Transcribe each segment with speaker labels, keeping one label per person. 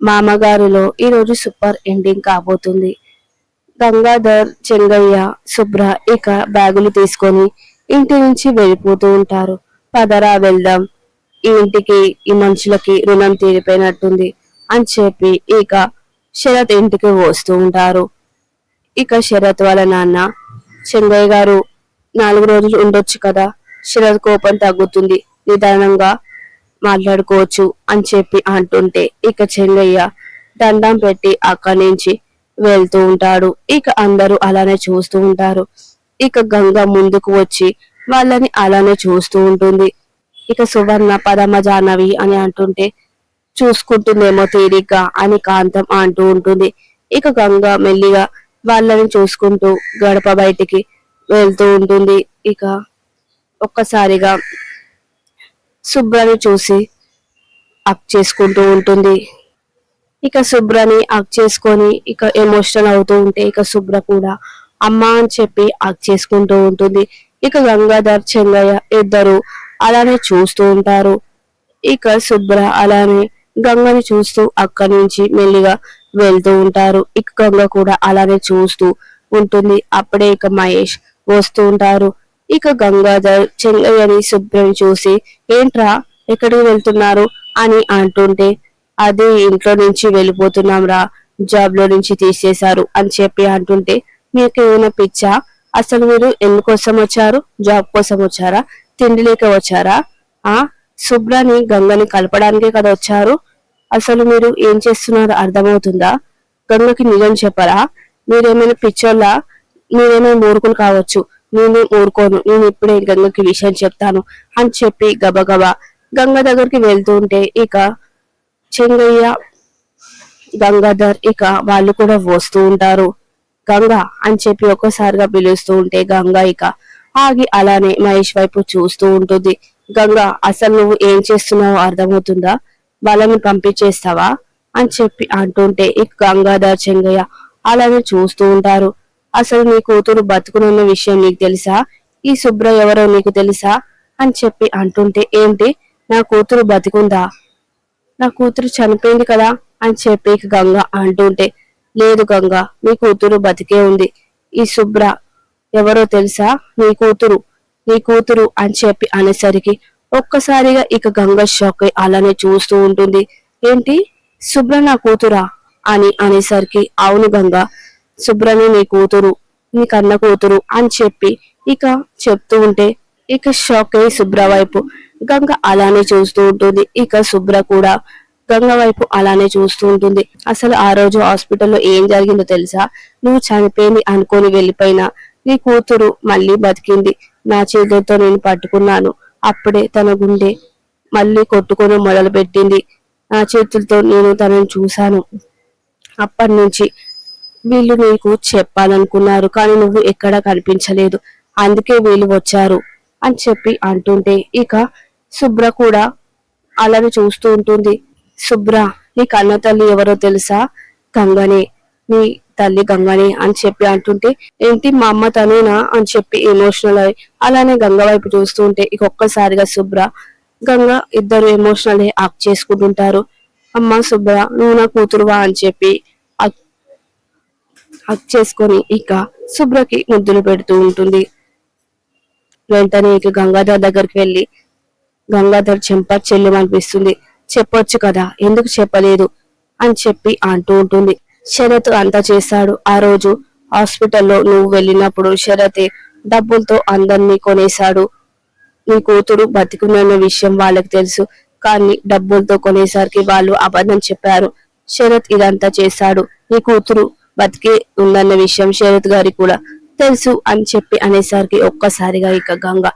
Speaker 1: మామగారిలో ఈరోజు super ending కాబోతుంది. గంగాధర్ చెంగయ్య శుభ్ర ఇక బ్యాగులు తీసుకొని ఇంటి నుంచి వెళ్ళిపోతూ ఉంటారు. పదరా వెళ్దాం. ఈ ఇంటికి ఈ మనుషులకి రుణం తీరిపోయినట్టుంది అని చెప్పి ఇక శరత్ ఇంటికి వస్తూ ఉంటారు. ఇక శరత్ వాళ్ళ నాన్న చెంగయ్య గారు నాలుగు రోజులు ఉండొచ్చు కదా? శరత్ కోపం తగ్గుతుంది. నిదానంగా మాట్లాడుకోవచ్చు అని చెప్పి అంటుంటే ఇక చెంగయ్య దండం పెట్టి అక్కడి నుంచి వెళ్తూ ఉంటాడు. ఇక అందరూ అలానే చూస్తూ ఉంటారు. ఇక గంగ ముందుకు వచ్చి వాళ్ళని అలానే చూస్తూ ఉంటుంది. ఇక సువర్ణ పరమ జాహ్నవి అని అంటుంటే చూసుకుంటుందేమో తీరిగ్గా అని కాంతం అంటూ ఉంటుంది. ఇక గంగ మెల్లిగా వాళ్ళని చూసుకుంటూ గడప బయటికి వెళ్తూ ఉంటుంది. ఇక ఒక్కసారిగా శుభ్రని చూసి అక్ చేసుకుంటూ ఉంటుంది. ఇక శుభ్రని అక్ చేసుకొని ఇక ఎమోషనల్ అవుతూ ఉంటే ఇక శుభ్ర కూడా అమ్మ అని చెప్పి అక్ చేసుకుంటూ ఉంటుంది. ఇక గంగాధర్ చెంగయ్య ఇద్దరు అలానే చూస్తూ ఉంటారు. ఇక శుభ్ర అలానే గంగని చూస్తూ అక్కడి నుంచి మెల్లిగా వెళ్తూ ఉంటారు. ఇక గంగ కూడా అలానే చూస్తూ ఉంటుంది. అప్పుడే ఇక మహేష్ వస్తూ ఉంటారు. ఇక గంగాధర్ చెంగయ్యని శుభ్రం చూసి ఏంట్రా ఎక్కడికి వెళ్తున్నారు? అని అంటుంటే అది ఇంట్లో నుంచి వెళ్ళిపోతున్నాం రా జాబ్లో నుంచి తీసేశారు అని చెప్పి అంటుంటే మీకు ఏమైనా పిచ్చా? అసలు మీరు ఎందుకోసం వచ్చారు? జాబ్ కోసం వచ్చారా? తిండి లేక వచ్చారా? ఆ? శుభ్రాని గంగని కలపడానికే కదా వచ్చారు? అసలు మీరు ఏం చేస్తున్నారో? అర్థమవుతుందా? గంగకి నిజం చెప్పరా? మీరేమైనా పిచ్చోళ్ళ? మీరేమైనా మూర్ఖులు కావచ్చు. నేను ఊరుకోను నేను ఇప్పుడే గంగకి విషయం చెప్తాను అని చెప్పి గబగబా గంగ దగ్గరికి వెళ్తూ ఉంటే ఇక చెంగయ్య గంగాధర్ ఇక వాళ్ళు కూడా వస్తూ ఉంటారు. గంగ అని చెప్పి ఒక్కసారిగా పిలుస్తూ ఉంటే గంగ ఇక ఆగి అలానే మహేష్ వైపు చూస్తూ ఉంటుంది. గంగ అసలు నువ్వు ఏం చేస్తున్నావో అర్థమవుతుందా? వాళ్ళని పంపించేస్తావా? అని చెప్పి అంటుంటే ఇక గంగాధర్ చెంగయ్య అలానే చూస్తూ ఉంటారు. అసలు నీ కూతురు బతుకునున్న విషయం నీకు తెలుసా? ఈ శుభ్ర ఎవరో నీకు తెలుసా? అని చెప్పి అంటుంటే ఏంటి? నా కూతురు బతికుందా? నా కూతురు చనిపోయింది కదా? అని చెప్పి గంగ అంటుంటే లేదు గంగ నీ కూతురు బతికే ఉంది. ఈ శుభ్ర ఎవరో తెలుసా? నీ కూతురు నీ కూతురు అని చెప్పి అనేసరికి ఒక్కసారిగా ఇక గంగ షాక్ అయి అలానే చూస్తూ ఉంటుంది. ఏంటి? శుభ్ర నా కూతురా? అని అనేసరికి అవును గంగ శుభ్రని నీ కూతురు నీ కన్న కూతురు అని చెప్పి ఇక చెప్తూ ఉంటే ఇక షాక్ అయ్యి శుభ్ర వైపు గంగ అలానే చూస్తూ ఉంటుంది. ఇక శుభ్ర కూడా గంగ వైపు అలానే చూస్తూ ఉంటుంది. అసలు ఆ రోజు హాస్పిటల్లో ఏం జరిగిందో తెలుసా? నువ్వు చనిపోయింది అనుకొని వెళ్ళిపోయినా నీ కూతురు మళ్ళీ బతికింది. నా చేతులతో నేను పట్టుకున్నాను. అప్పుడే తన గుండె మళ్ళీ కొట్టుకొని మొదలు పెట్టింది నా చేతులతో నేను తనను చూశాను. అప్పటి నుంచి వీళ్ళు నీకు చెప్పాలనుకున్నారు కానీ నువ్వు ఎక్కడా కనిపించలేదు. అందుకే వీళ్ళు వచ్చారు అని చెప్పి అంటుంటే ఇక శుభ్ర కూడా అలానే చూస్తూ ఉంటుంది. శుభ్ర నీ కన్న తల్లి ఎవరో తెలుసా? గంగనే. నీ తల్లి గంగనే అని చెప్పి అంటుంటే ఏంటి మా అమ్మ తనేనా అని చెప్పి ఎమోషనల్ అయి అలానే గంగ వైపు చూస్తూ ఉంటే ఇక ఒక్కసారిగా శుభ్ర గంగ ఇద్దరు ఎమోషనల్ అయ్యి యాక్ట్ చేసుకుంటుంటారు. అమ్మ శుభ్ర నువ్వు నా కూతురువా అని చెప్పి హక్ చేసుకొని ఇక శుభ్రకి ముద్దులు పెడుతూ ఉంటుంది. వెంటనే ఇక గంగాధర్ దగ్గరికి వెళ్ళి గంగాధర్ చెంప చెల్లెమనిపిస్తుంది చెప్పొచ్చు కదా ఎందుకు చెప్పలేదు? అని చెప్పి అంటూ ఉంటుంది. శరత్ అంతా చేశాడు. ఆ రోజు హాస్పిటల్లో నువ్వు వెళ్ళినప్పుడు శరతే డబ్బులతో అందరినీ కొనేశాడు. నీ కూతురు బతికున్న విషయం వాళ్ళకి తెలుసు. కానీ డబ్బులతో కొనేసరికి వాళ్ళు అబద్ధం చెప్పారు. శరత్ ఇదంతా చేశాడు. నీ కూతురు బతికి ఉందన్న విషయం శరత్ గారికి కూడా తెలుసు అని చెప్పి అనేసరికి ఒక్కసారిగా ఇక గంగ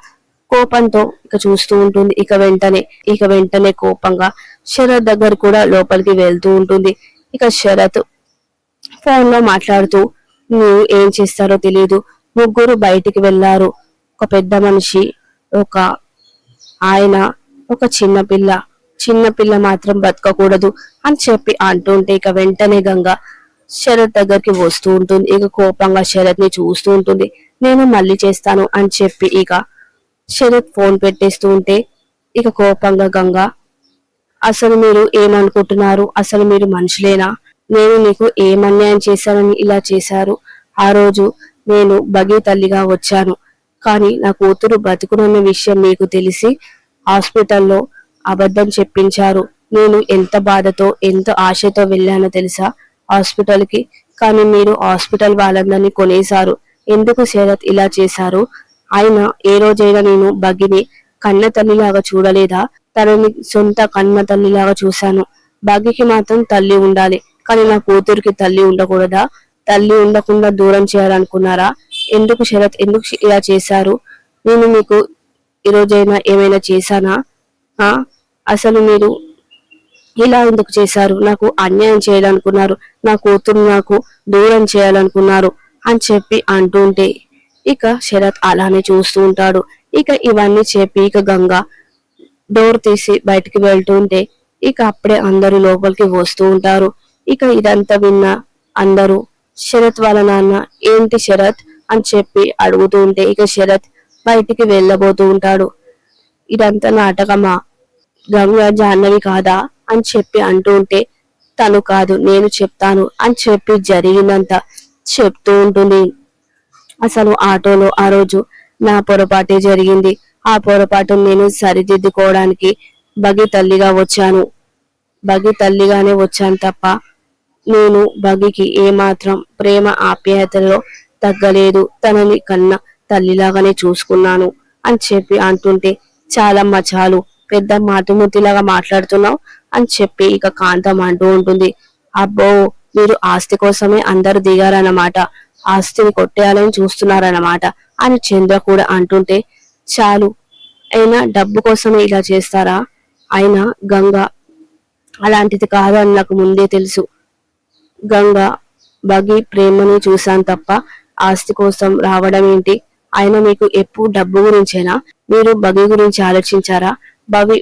Speaker 1: కోపంతో ఇక చూస్తూ ఉంటుంది. ఇక వెంటనే ఇక వెంటనే కోపంగా శరత్ దగ్గర కూడా లోపలికి వెళ్తూ ఉంటుంది. ఇక శరత్ ఫోన్లో మాట్లాడుతూ నువ్వు ఏం చేస్తారో తెలియదు ముగ్గురు బయటికి వెళ్ళారు ఒక పెద్ద మనిషి ఒక ఆయన ఒక చిన్న పిల్ల. చిన్న పిల్ల మాత్రం బతకకూడదు అని చెప్పి అంటుంటే ఇక వెంటనే గంగ శరత్ దగ్గరికి వస్తూ ఉంటుంది. ఇక కోపంగా శరత్ని చూస్తూ ఉంటుంది. నేను మళ్ళీ చేస్తాను అని చెప్పి ఇక శరత్ ఫోన్ పెట్టేస్తూ ఉంటే ఇక కోపంగా గంగ అసలు మీరు ఏమనుకుంటున్నారు? అసలు మీరు మనుషులేనా? నేను మీకు ఏం అన్యాయం చేశానని ఇలా చేశారు. ఆ రోజు నేను బగి తల్లిగా వచ్చాను. కానీ నా కూతురు బతుకునున్న విషయం మీకు తెలిసి హాస్పిటల్లో అబద్ధం చెప్పించారు. నేను ఎంత బాధతో ఎంత ఆశతో వెళ్ళానో తెలుసా? హాస్పిటల్కి. కానీ మీరు హాస్పిటల్ వాళ్ళందరినీ కొనేశారు. ఎందుకు శరత్ ఇలా చేశారు? ఆయన ఏ రోజైనా నేను బగ్గిని కన్న తల్లిలాగా చూడలేదా? తనని సొంత కన్న తల్లిలాగా చూశాను. భాగ్యకి మాత్రం తల్లి ఉండాలి. కానీ నా కూతురికి తల్లి ఉండకూడదా? తల్లి ఉండకుండా దూరం చేయాలనుకున్నారా? ఎందుకు శరత్ ఎందుకు ఇలా చేశారు? నేను మీకు ఈ రోజైనా ఏమైనా చేశానా? అసలు మీరు ఇలా ఎందుకు చేశారు? నాకు అన్యాయం చేయాలనుకున్నారు. నా కూతురు నాకు దూరం చేయాలనుకున్నారు అని చెప్పి అంటుంటే ఇక శరత్ అలానే చూస్తూ ఉంటాడు. ఇక ఇవన్నీ చెప్పి ఇక గంగ డోర్ తీసి బయటికి వెళ్తుంటే ఇక అప్పుడే అందరూ లోపలికి వస్తూ ఉంటారు. ఇక ఇదంతా విన్న అందరూ శరత్ వాళ్ళ నాన్న ఏంటి శరత్? అని చెప్పి అడుగుతూ ఉంటే ఇక శరత్ బయటికి వెళ్ళబోతూ ఉంటాడు. ఇదంతా నాటకమా? గంగ జాహ్నవి కాదా? అని చెప్పి అంటూ ఉంటే తను కాదు నేను చెప్తాను అని చెప్పి జరిగినంత చెప్తూ ఉంటుంది. అసలు ఆటోలో ఆ రోజు నా పొరపాటే జరిగింది. ఆ పొరపాటు నేను సరిదిద్దుకోవడానికి బగి తల్లిగా వచ్చాను. బగి తల్లిగానే వచ్చాను తప్ప నేను బగికి ఏమాత్రం ప్రేమ ఆప్యాయతలో తగ్గలేదు. తనని కన్న తల్లిలాగానే చూసుకున్నాను అని చెప్పి అంటుంటే చాలమ్మ చాలు పెద్ద మాటిమూతిలాగా మాట్లాడుతున్నావు. అని చెప్పి ఇక కాంతం అంటూ ఉంటుంది. అబ్బో మీరు ఆస్తి కోసమే అందరు దిగారన్నమాట. ఆస్తిని కొట్టేయాలని చూస్తున్నారన్నమాట అని చంద్ర కూడా అంటుంటే చాలు అయినా డబ్బు కోసమే ఇలా చేస్తారా? అయినా గంగ అలాంటిది కాదు అని నాకు ముందే తెలుసు. గంగ బగి ప్రేమని చూశాను తప్ప ఆస్తి కోసం రావడం ఏంటి? ఆయన మీకు ఎప్పుడు డబ్బు గురించేనా? మీరు బగి గురించి ఆలోచించారా? బగి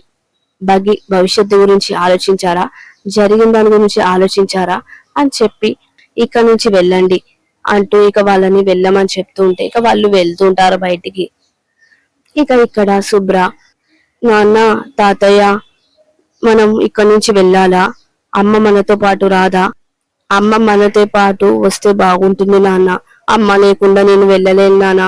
Speaker 1: బగి భవిష్యత్తు గురించి ఆలోచించారా? జరిగిన దాని గురించి ఆలోచించారా? అని చెప్పి ఇక్కడ నుంచి వెళ్ళండి అంటూ ఇక వాళ్ళని వెళ్ళమని చెప్తూ ఉంటే ఇక వాళ్ళు వెళ్తుంటారు బయటికి. ఇక ఇక్కడ శుభ్ర నాన్న తాతయ్య మనం ఇక్కడ నుంచి వెళ్ళాలా? అమ్మ మనతో పాటు రాదా? అమ్మ మనతో పాటు వస్తే బాగుంటుంది నాన్న. అమ్మ లేకుండా నేను వెళ్ళలేను నాన్న.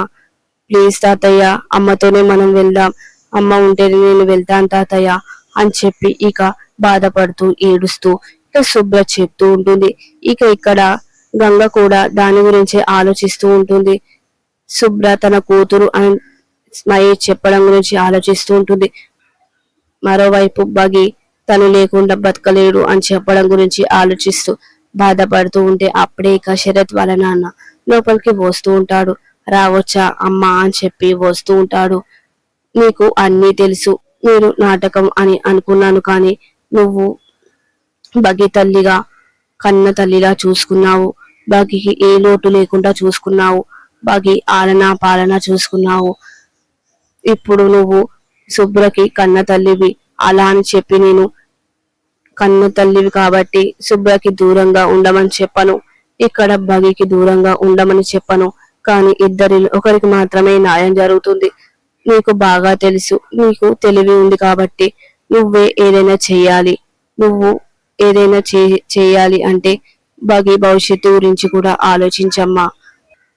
Speaker 1: ప్లీజ్ తాతయ్య అమ్మతోనే మనం వెళ్దాం. అమ్మ ఉంటేనే నేను వెళ్తాను తాతయ్య. అని చెప్పి ఇక బాధపడుతూ ఏడుస్తూ ఇక శుభ్ర చెప్తూ ఉంటుంది. ఇక ఇక్కడ గంగ కూడా దాని గురించి ఆలోచిస్తూ ఉంటుంది. శుభ్ర తన కూతురు అని మహేష్ చెప్పడం గురించి ఆలోచిస్తూ ఉంటుంది. మరోవైపు బగి తను లేకుండా బతకలేడు అని చెప్పడం గురించి ఆలోచిస్తూ బాధపడుతూ ఉంటే అప్పుడే ఇక శరత్ వాళ్ళ నాన్న లోపలికి వస్తూ ఉంటాడు. రావచ్చా అమ్మా అని చెప్పి వస్తూ ఉంటాడు. నీకు అన్నీ తెలుసు. నేను నాటకం అని అనుకున్నాను కానీ నువ్వు బగి తల్లిగా కన్న తల్లిలా చూసుకున్నావు. బగికి ఏ లోటు లేకుండా చూసుకున్నావు. బగి ఆలన పాలన చూసుకున్నావు. ఇప్పుడు నువ్వు శుభ్రకి కన్న తల్లివి. అలా అని చెప్పి నేను కన్న తల్లివి కాబట్టి శుభ్రకి దూరంగా ఉండమని చెప్పను. ఇక్కడ బగికి దూరంగా ఉండమని చెప్పను. కానీ ఇద్దరిలో ఒకరికి మాత్రమే న్యాయం జరుగుతుంది. నీకు బాగా తెలుసు. నీకు తెలివి ఉంది కాబట్టి నువ్వే ఏదైనా చేయాలి నువ్వు ఏదైనా చేయాలి అంటే బగి భవిష్యత్తు గురించి కూడా ఆలోచించమ్మా.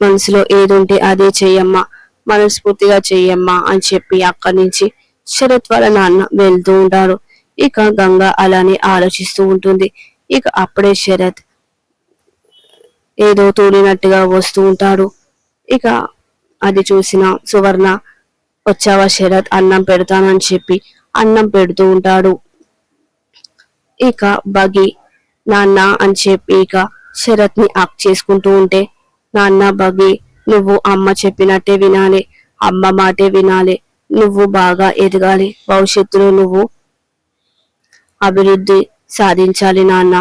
Speaker 1: మనసులో ఏదుంటే అదే చెయ్యమ్మా. మనస్ఫూర్తిగా చెయ్యమ్మా అని చెప్పి అక్కడి నుంచి శరత్ వాళ్ళ నాన్న వెళ్తూ ఉంటారు. ఇక గంగ అలానే ఆలోచిస్తూ ఉంటుంది. ఇక అప్పుడే శరత్ ఏదో తోడినట్టుగా వస్తూ ఉంటాడు. ఇక అది చూసిన సువర్ణ వచ్చావా శరత్? అన్నం పెడతానని చెప్పి అన్నం పెడుతూ ఉంటాడు. ఇక బగి నాన్న అని చెప్పి ఇక శరత్ని అక్ చేసుకుంటూ ఉంటే నాన్న బగి నువ్వు అమ్మ చెప్పినట్టే వినాలి అమ్మ మాటే వినాలి నువ్వు బాగా ఎదగాలి భవిష్యత్తులో నువ్వు అభివృద్ధి సాధించాలి నాన్న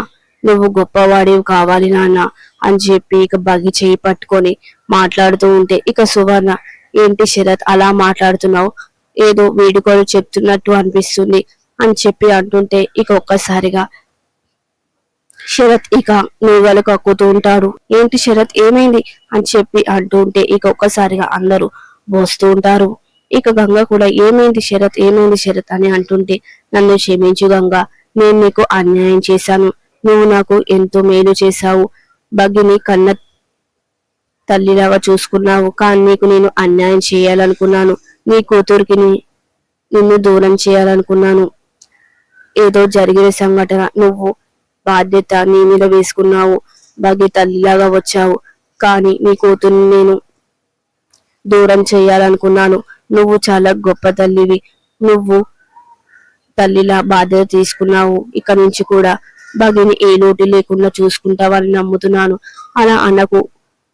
Speaker 1: నువ్వు గొప్పవాడివి కావాలి నాన్న అని చెప్పి ఇక బగి చేయి పట్టుకొని మాట్లాడుతూ ఉంటే ఇక సువర్ణ ఏంటి శరత్ అలా మాట్లాడుతున్నావు? ఏదో వేడుకలు చెప్తున్నట్టు అనిపిస్తుంది అని చెప్పి అంటుంటే ఇక ఒక్కసారిగా శరత్ ఇక నువ్వులు కక్కుతూ ఉంటాడు. ఏంటి శరత్ ఏమైంది? అని చెప్పి అంటుంటే ఇక ఒక్కసారిగా అందరూ వస్తూ ఉంటారు. ఇక గంగ కూడా ఏమైంది శరత్ ఏమైంది శరత్? అని అంటుంటే నన్ను క్షమించు గంగ నేను నీకు అన్యాయం చేశాను. నువ్వు నాకు ఎంతో మేలు చేశావు. బగ్గిని కన్న తల్లిలాగా చూసుకున్నావు కానీ నీకు నేను అన్యాయం చేయాలనుకున్నాను. నీ కూతురికి నిన్ను దూరం చేయాలనుకున్నాను. ఏదో జరిగిన సంఘటన నువ్వు బాధ్యత నీ మీద వేసుకున్నావు బగ్గి తల్లిలాగా వచ్చావు. కానీ నీ కూతుర్ని నేను దూరం చేయాలనుకున్నాను. నువ్వు చాలా గొప్ప తల్లివి. నువ్వు తల్లిలా బాధ్యత తీసుకున్నావు. ఇక నుంచి కూడా భగిని ఏ లోటు లేకుండా చూసుకుంటావని నమ్ముతున్నాను. అలా అనకు.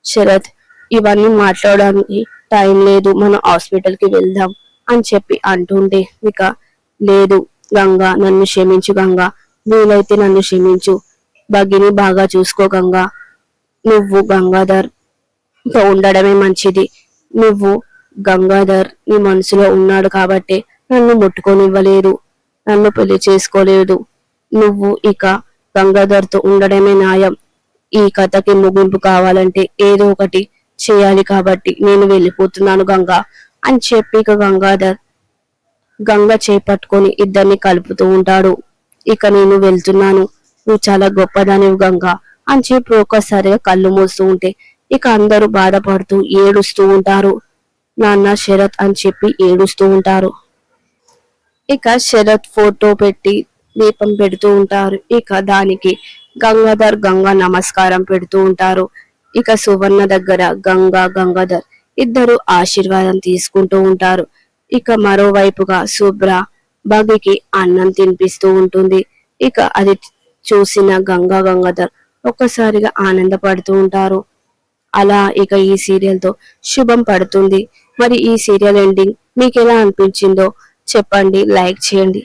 Speaker 1: శరత్ ఇవన్నీ మాట్లాడడానికి టైం లేదు మనం హాస్పిటల్కి వెళ్దాం అని చెప్పి అంటుంటే ఇక లేదు గంగా నన్ను క్షమించు గంగా వీలైతే నన్ను క్షమించు భగిని బాగా చూసుకో గంగా నువ్వు గంగాధర్తో ఉండడమే మంచిది నువ్వు గంగాధర్ నీ మనసులో ఉన్నాడు కాబట్టి నన్ను ముట్టుకొనివ్వలేదు నన్ను పెళ్ళి చేసుకోలేదు నువ్వు ఇక గంగాధర్తో ఉండడమే న్యాయం ఈ కథకి ముగింపు కావాలంటే ఏదో ఒకటి చేయాలి కాబట్టి నేను వెళ్ళిపోతున్నాను గంగా అని చెప్పి ఇక గంగాధర్ గంగ చేపట్టుకొని ఇద్దరిని కలుపుతూ ఉంటాడు. ఇక నేను వెళ్తున్నాను. నువ్వు చాలా గొప్పదానివి గంగా అని చెప్పి ఒక్కసారిగా కళ్ళు మూస్తూ ఉంటే ఇక అందరూ బాధపడుతూ ఏడుస్తూ ఉంటారు. నాన్న శరత్ అని చెప్పి ఏడుస్తూ ఉంటారు. ఇక శరత్ ఫోటో పెట్టి దీపం పెడుతూ ఉంటారు. ఇక దానికి గంగాధర్ గంగా నమస్కారం పెడుతూ ఉంటారు. ఇక సువర్ణ దగ్గర గంగా గంగాధర్ ఇద్దరు ఆశీర్వాదం తీసుకుంటూ ఉంటారు. ఇక మరోవైపుగా శుభ్ర బగికి అన్నం తినిపిస్తూ ఉంటుంది. ఇక అది చూసిన గంగా గంగాధర్ ఒక్కసారిగా ఆనందపడుతూ ఉంటారు. అలా ఇక ఈ సీరియల్తో శుభం పడుతుంది. మరి ఈ సీరియల్ ఎండింగ్ మీకు ఎలా అనిపించిందో చెప్పండి లైక్ చేయండి.